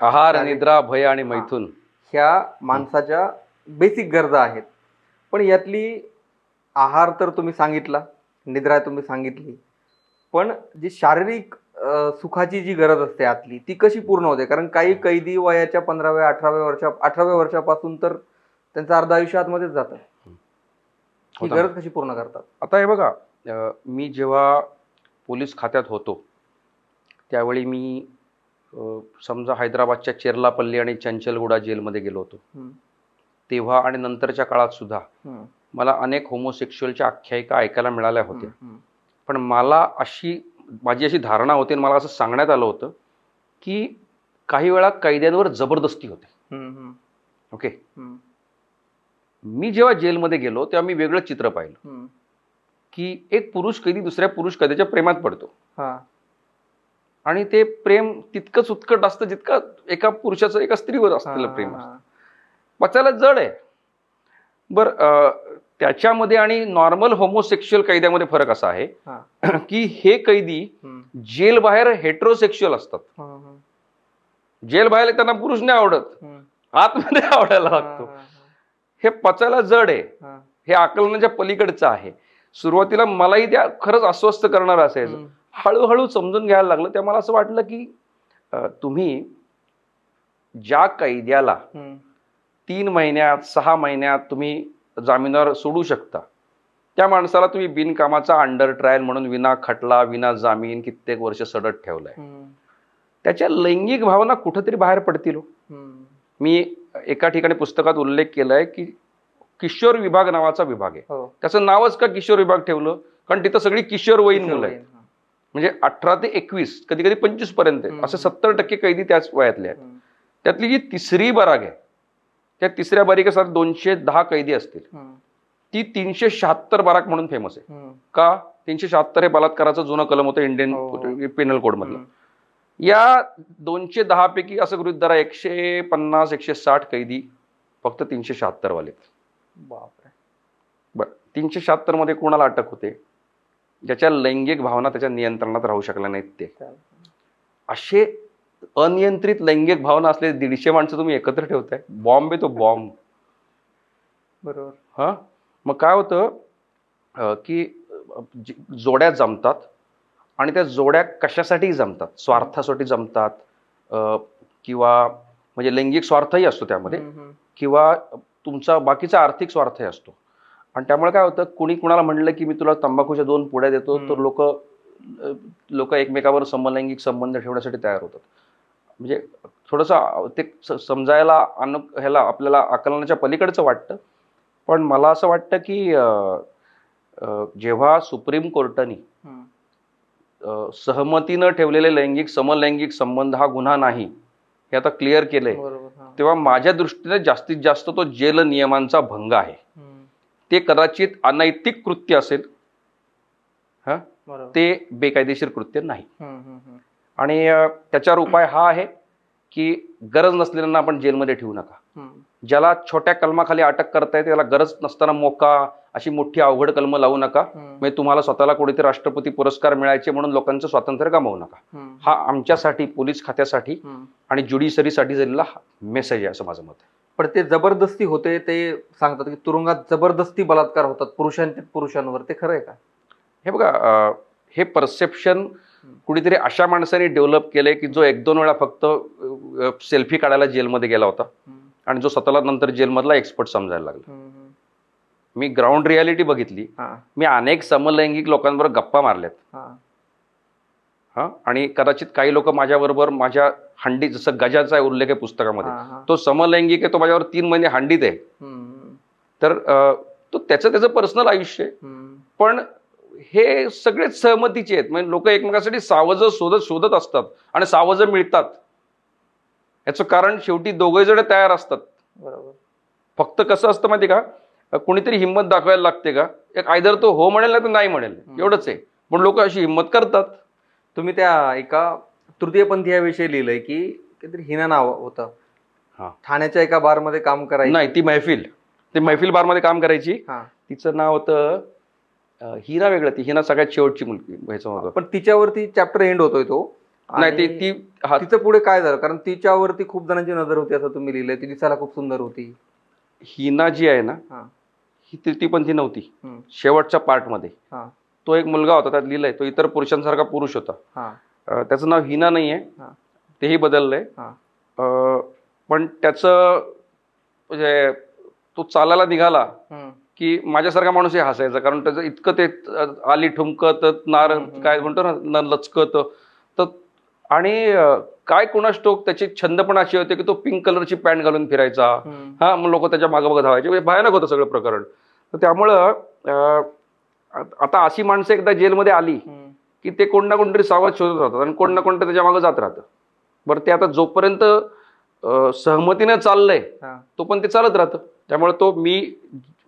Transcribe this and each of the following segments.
आहार निद्रा भय आणि मैथून. ह्या माणसाच्या बेसिक गरजा आहेत. पण यातली आहार तर तुम्ही सांगितला निद्रा तुम्ही सांगितली. पण जी शारीरिक सुखाची जी गरज असते आतली ती कशी पूर्ण होते? कारण काही कैदी वयाच्या पंधराव्या अठराव्या वर्षा अठराव्या वर्षापासून तर त्यांचं अर्ध आयुष्य आतमध्येच जातं. ही. गरज कशी पूर्ण करतात? आता हे बघा मी जेव्हा पोलीस खात्यात होतो त्यावेळी मी समजा हैदराबादच्या चेरलापल्ली आणि चंचलगुडा जेलमध्ये गेलो होतो. तेव्हा आणि नंतरच्या काळात सुद्धा मला अनेक होमोसेक्शुअलच्या आख्यायिका ऐकायला मिळाल्या होत्या. पण मला अशी माझी अशी धारणा होती आणि मला असं सांगण्यात आलं होतं की काही वेळा कैद्यांवर जबरदस्ती होते. ओके? मी जेव्हा जेलमध्ये गेलो तेव्हा मी वेगळं चित्र पाहिलं. की एक पुरुष कैदी दुसऱ्या पुरुष कैद्याच्या प्रेमात पडतो. आणि ते प्रेम तितकंच उत्कट असतं जितकं एका पुरुषाचं एका स्त्रीवर असलेलं प्रेम असतं. पचायला जड आहे. बर त्याच्यामध्ये आणि नॉर्मल होमोसेक्शुअल कैद्यामध्ये फरक असा आहे. की हे कैदी जेल बाहेर हेट्रोसेक्शुअल असतात. जेल बाहेर त्यांना पुरुष नाही आवडत. आतमध्ये आवडायला लागतो. हा, पचायला जड आहे. हा, आकलनाच्या पलीकडचं आहे. सुरुवातीला मलाही त्या खरंच अस्वस्थ करणार असायचं. हळूहळू समजून घ्यायला लागलं. त्या मला असं वाटलं की तुम्ही ज्या कैद्याला तीन महिन्यात सहा महिन्यात तुम्ही जामिनावर सोडू शकता त्या माणसाला तुम्ही बिनकामाचा अंडर ट्रायल म्हणून विना खटला विना जामीन कित्येक वर्ष सडत ठेवलाय. त्याच्या लैंगिक भावना कुठंतरी बाहेर पडतील हो. मी एका ठिकाणी पुस्तकात उल्लेख केलाय की किशोर विभाग नावाचा विभाग आहे. हो. त्याचं नावच का किशोर विभाग ठेवलं? कारण तिथं सगळी किशोरवयीन मुलं आहेत. म्हणजे अठरा ते एकवीस कधी कधी पंचवीसपर्यंत. असे सत्तर टक्के कैदी त्याच वयातले आहेत. त्यातली जी तिसरी बराग आहे त्या तिसऱ्या बारीकेसात दोनशे दहा कैदी असतील. ती तीनशे शहात्तर बाराक म्हणून फेमस आहे. का? तीनशे शहात्तर हे बलात्काराचं जुनं कलम होतं इंडियन. पेनल कोड मधलं. या दोनशे दहा पैकी असं गृहित धरा एकशे पन्नास एकशे साठ कैदी फक्त तीनशे शहात्तर वाले बापरे. बरं तीनशे शहात्तरमध्ये कोणाला अटक होते? ज्याच्या लैंगिक भावना त्याच्या नियंत्रणात राहू शकल्या नाहीत ते. असे अनियंत्रित लैंगिक भावना असलेले दीडशे माणसं तुम्ही एकत्र ठेवताय. बॉम्ब आहे तो बॉम्ब. बरोबर. हा? मग काय होतं की जोड्या जमतात आणि त्या जोड्या कशासाठी जमतात. स्वार्थासाठी जमतात किंवा म्हणजे लैंगिक स्वार्थही असतो त्यामध्ये. किंवा तुमचा बाकीचा आर्थिक स्वार्थही असतो. आणि त्यामुळे काय होतं कुणी कुणाला म्हणलं की मी तुला तंबाखूच्या दोन पुड्या देतो. तर लोक लोक एकमेकावर समलैंगिक संबंध ठेवण्यासाठी तयार होतात म्हणजे थोडंसं ते समजायला अनु ह्याला आपल्याला आकलनाच्या पलीकडचं वाटतं पण मला असं वाटतं की जेव्हा सुप्रीम कोर्टाने सहमतीनं ठेवलेले लैंगिक समलैंगिक संबंध हा गुन्हा नाही हे आता क्लिअर केलंय. तेव्हा माझ्या दृष्टीने जास्तीत जास्त तो जेल नियमांचा भंग आहे. ते कदाचित अनैतिक कृत्य असेल हा ते बेकायदेशीर कृत्य नाही. आणि त्याच्यावर उपाय हा आहे की गरज नसलेल्यांना आपण जेलमध्ये ठेवू नका. ज्याला छोट्या कलमाखाली अटक करता येते त्याला गरज नसताना मोका अशी मोठी अवघड कलम लावू नका. म्हणजे तुम्हाला स्वतःला कोणीतरी राष्ट्रपती पुरस्कार मिळायचे म्हणून लोकांचं स्वातंत्र्य गमावू नका. हा आमच्यासाठी पोलीस खात्यासाठी. आणि ज्युडिशरीसाठी झालेला मेसेज आहे असं माझं मत आहे पण ते जबरदस्ती होते ते सांगतात की तुरुंगात जबरदस्ती बलात्कार होतात पुरुषांचे पुरुषांवर. ते खरं आहे का? हे बघा हे परसेप्शन कुणीतरी अशा माणसाने डेव्हलप केलंय की जो एक दोन वेळा फक्त सेल्फी काढायला जेलमध्ये गेला होता. आणि जो स्वतःला नंतर जेलमधला एक्सपर्ट समजायला लागला. मी ग्राउंड रियालिटी बघितली. मी अनेक समलैंगिक लोकांबरोबर गप्पा मारल्यात. हा? आणि कदाचित काही लोक माझ्याबरोबर माझ्या हंडी जसं गजाचा उल्लेख आहे पुस्तकामध्ये. तो समलैंगिक आहे तो माझ्यावर तीन महिने हंडीत आहे. तर तो त्याचं त्याचं पर्सनल आयुष्य आहे. पण हे सगळेच सहमतीचे आहेत. म्हणजे लोक एकमेकांसाठी सावज शोधत शोधत असतात आणि सावज मिळतात. याचं कारण शेवटी दोघे जण तयार असतात. बरोबर. फक्त कसं असतं माहिती का? कुणीतरी हिंमत दाखवायला लागते का? एक आयदर तो हो म्हणेल ना तर नाही म्हणेल. एवढंच आहे. पण लोक अशी हिंमत करतात. तुम्ही त्या एका तृतीयपंथी याविषयी लिहिलंय की काहीतरी हिना नाव होतं. हा. ठाण्याच्या एका बारमध्ये काम करायचं. नाही ती मैफिल. ती मैफिल बारमध्ये काम करायची. हा. तिचं नाव होतं अं, हिना वेगळं. ती हिना सगळ्यात शेवटची मुलगी ह्याचं होतं. पण तिच्यावरती चॅप्टर एंड होतोय तो. नाही ती आणि ती हा तिचं पुढे काय झालं? कारण तिच्यावरती खूप जणांची नजर होती असं तुम्ही लिहिलंय. ती दिसायला खूप सुंदर होती. हिना जी आहे ना हा. ही ती ती पण ती नव्हती. हम्म, शेवटच्या पार्टमध्ये हा. तो एक मुलगा होता त्यात लिहिलंय तो इतर पुरुषांसारखा पुरुष होता. हा. अं, त्याचं नाव हिना नाही आहे हा. तेही बदललंय. हा. अं, पण त्याचं म्हणजे तो चालायला निघाला की माझ्यासारखा माणूसही हसायचा कारण त्याचं इतकं ते अं, आली ठुमकत नार हम्म. काय म्हणतो ना न लचकत. तर आणि अं, काय कोणास टोक त्याचे छंद पण असे होते की तो पिंक कलरची पॅन्ट घालून फिरायचा. हा मग लोक त्याच्यामागे बघत धावायचे. म्हणजे भयानक होतं सगळं प्रकरण. तर त्यामुळं अं, आता अशी माणसं एकदा जेलमध्ये आली की ते कोण ना कोणतरी सावध शोधत राहतात आणि कोण ना कोणतरी त्याच्यामागे जात राहतं. बरं ते आता जोपर्यंत सहमतीने चाललंय तो पण ते चालत राहतं. त्यामुळे तो मी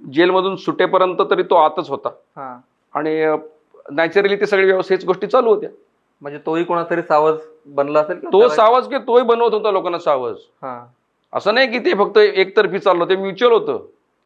जेलमधून सुटेपर्यंत तरी तो आतच होता. आणि नॅचरली ते सगळे व्यवस्थित गोष्टी चालू होत्या. म्हणजे तोही कोणातरी सावज बनला असेल? तो सावज की तोही बनवत होता लोकांना सावज. हा. असं नाही की ते फक्त एकतर्फी चाललं ते म्युच्युअल होतं.